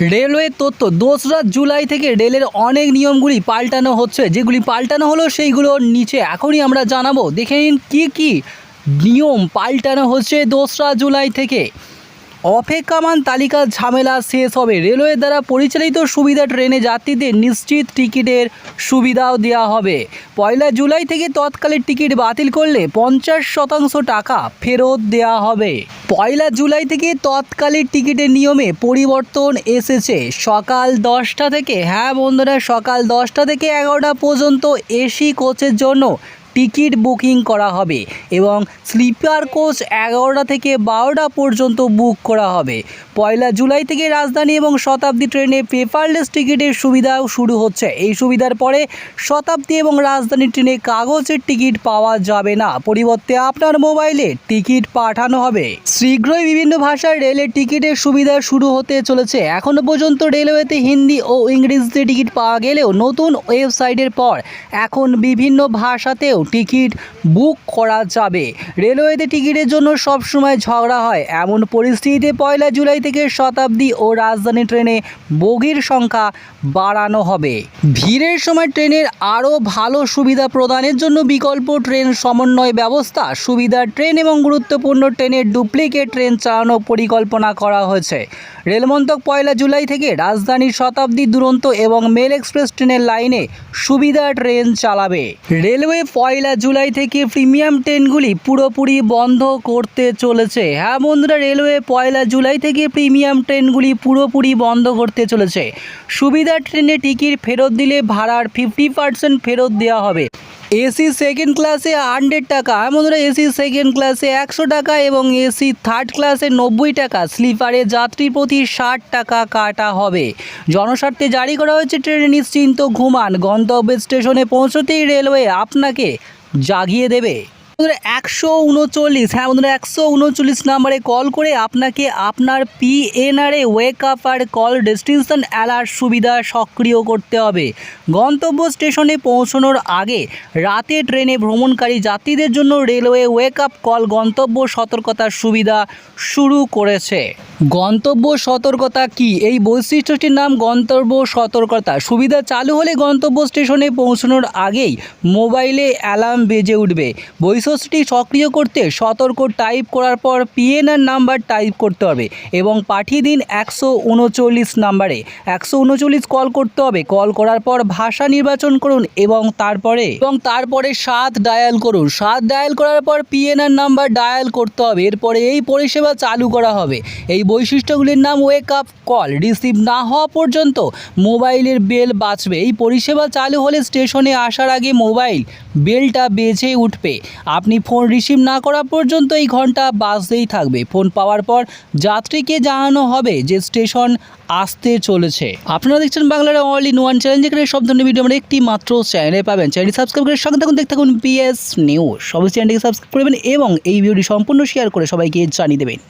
Railway তথ্য, দোসরা জুলাই থেকে রেলের অনেক নিয়মগুলি পাল্টানো হচ্ছে। যেগুলি পাল্টানো হলো সেইগুলোর নিচে এখনই আমরা জানাব। দেখে নিন কী কী নিয়ম পাল্টানো হচ্ছে দোসরা জুলাই থেকে। অপেক্ষমান তালিকার ঝামেলা শেষ হবে। রেলওয়ে দ্বারা পরিচালিত সুবিধা ট্রেনে যাত্রীদের নিশ্চিত টিকিটের সুবিধাও দেওয়া হবে। পয়লা জুলাই থেকে তৎকালীন টিকিট বাতিল করলে পঞ্চাশ শতাংশ টাকা ফেরত দেওয়া হবে। পয়লা জুলাই থেকে তৎকালীন টিকিটের নিয়মে পরিবর্তন এসেছে। সকাল দশটা থেকে হ্যাঁ বন্ধুরা, সকাল দশটা থেকে এগারোটা পর্যন্ত এসি কোচের জন্য টিকিট বুকিং করা হবে এবং স্লিপার কোচ এগারোটা থেকে বারোটা পর্যন্ত বুক করা হবে। পয়লা জুলাই থেকে রাজধানী এবং শতাব্দী ট্রেনে পেপারলেস টিকিটের সুবিধাও শুরু হচ্ছে। এই সুবিধার পরে শতাব্দী এবং রাজধানী ট্রেনে কাগজের টিকিট পাওয়া যাবে না। পরিবর্তে আপনার মোবাইলে টিকিট পাঠানো হবে। শীঘ্রই বিভিন্ন ভাষার রেলের টিকিটের সুবিধা শুরু হতে চলেছে। এখনও পর্যন্ত রেলওয়েতে হিন্দি ও ইংরেজিতে টিকিট পাওয়া গেলেও নতুন ওয়েবসাইটের পর এখন বিভিন্ন ভাষাতেও টিকিট বুক করা যাবে। রেলওয়েতে টিকিটের জন্য সবসময় ঝগড়া হয়। এমন পরিস্থিতিতে পয়লা জুলাই থেকে শতাব্দী ও রাজধানী ট্রেনে বগির সংখ্যা বাড়ানো হবে। ভিড়ের সময় ট্রেনের আরও ভালো সুবিধা প্রদানের জন্য বিকল্প ট্রেন সমন্বয় ব্যবস্থা সুবিধা ট্রেন এবং গুরুত্বপূর্ণ ট্রেনের ডুপ্লিকেট ট্রেন চালানোর পরিকল্পনা করা হয়েছে। রেলমন্ত্রক পয়লা জুলাই থেকে রাজধানীর শতাব্দী দুরন্ত এবং মেল এক্সপ্রেস ট্রেনের লাইনে সুবিধা ট্রেন চালাবে। রেলওয়ে পয়লা জুলাই থেকে প্রিমিয়াম ট্রেনগুলি পুরোপুরি বন্ধ করতে চলেছে। হ্যাঁ বন্ধুরা, রেলওয়ে পয়লা জুলাই থেকে প্রিমিয়াম ট্রেনগুলি পুরোপুরি বন্ধ করতে চলেছে। সুবিধা ট্রেনে টিকিট ফেরত দিলে ভাড়ার ফিফটি পার্সেন্ট ফেরত দেওয়া হবে। এসি সেকেন্ড ক্লাসে হান্ড্রেড টাকা। হ্যাঁ বন্ধুরা, এসি সেকেন্ড ক্লাসে একশো টাকা এবং এসি থার্ড ক্লাসে নব্বই টাকা। স্লিপারে যাত্রী প্রতি ষাট টাকা কাটা হবে। জনস্বার্থে জারি করা হয়েছে ট্রেনে, নিশ্চিন্ত ঘুমান। গন্তব্য স্টেশনে পৌঁছতেই রেলওয়ে আপনাকে জাগিয়ে দেবে। বন্ধুরা, একশো উনচল্লিশ হ্যাঁ বন্ধুরা, একশো উনচল্লিশ নাম্বারে কল করে আপনাকে আপনার পিএনআরএ ওয়েক আপ আর কল ডেস্টিনেশন অ্যালার্ট সুবিধা সক্রিয় করতে হবে। গন্তব্য স্টেশনে পৌঁছানোর আগে রাতে ট্রেনে ভ্রমণকারী যাত্রীদের জন্য রেলওয়ে ওয়েক আপ কল গন্তব্য সতর্কতার সুবিধা শুরু করেছে। গন্তব্য সতর্কতা কি? এই বৈশিষ্ট্যটির নাম গন্তব্য সতর্কতা। সুবিধা চালু হলে গন্তব্য স্টেশনে পৌঁছানোর আগেই মোবাইলে অ্যালার্ম বেজে উঠবে। বৈশিষ্ট্যটি সক্রিয় করতে সতর্ক টাইপ করার পর পিএনআর নাম্বার টাইপ করতে হবে এবং পাঠিয়ে দিন একশো উনচল্লিশ নাম্বারে। একশো উনচল্লিশ কল করতে হবে। কল করার পর ভাষা নির্বাচন করুন এবং তারপরে এবং তারপরে সাত ডায়াল করুন। সাত ডায়াল করার পর পিএনআর নাম্বার ডায়াল করতে হবে। এরপরে এই পরিষেবা চালু করা হবে। এই বৈশিষ্ট্যগুলির নাম ওয়েক আপ কল রিসিভ না হওয়া পর্যন্ত মোবাইলের বেল বাঁচবে। এই পরিষেবা চালু হলে স্টেশনে আসার আগে মোবাইল বেলটা বেজে উঠবে। আপনি ফোন রিসিভ না করা পর্যন্ত এই ঘণ্টা বাজতেই থাকবে। ফোন পাওয়ার পর যাত্রীকে জানানো হবে যে স্টেশন আসতে চলেছে। আপনারা দেখছেন বাংলার অল ইন ওয়ান চ্যানেল যেখানে সব ধরনের ভিডিও আমরা একটি মাত্র চ্যানেলে পাবেন। চ্যানেলটি সাবস্ক্রাইব করে সঙ্গে থাকুন, দেখতে থাকুন পিএস নিউজ সবাই চ্যানেলটিকে সাবস্ক্রাইব করবেন এবং এই ভিডিওটি সম্পূর্ণ শেয়ার করে সবাইকে জানিয়ে দেবেন।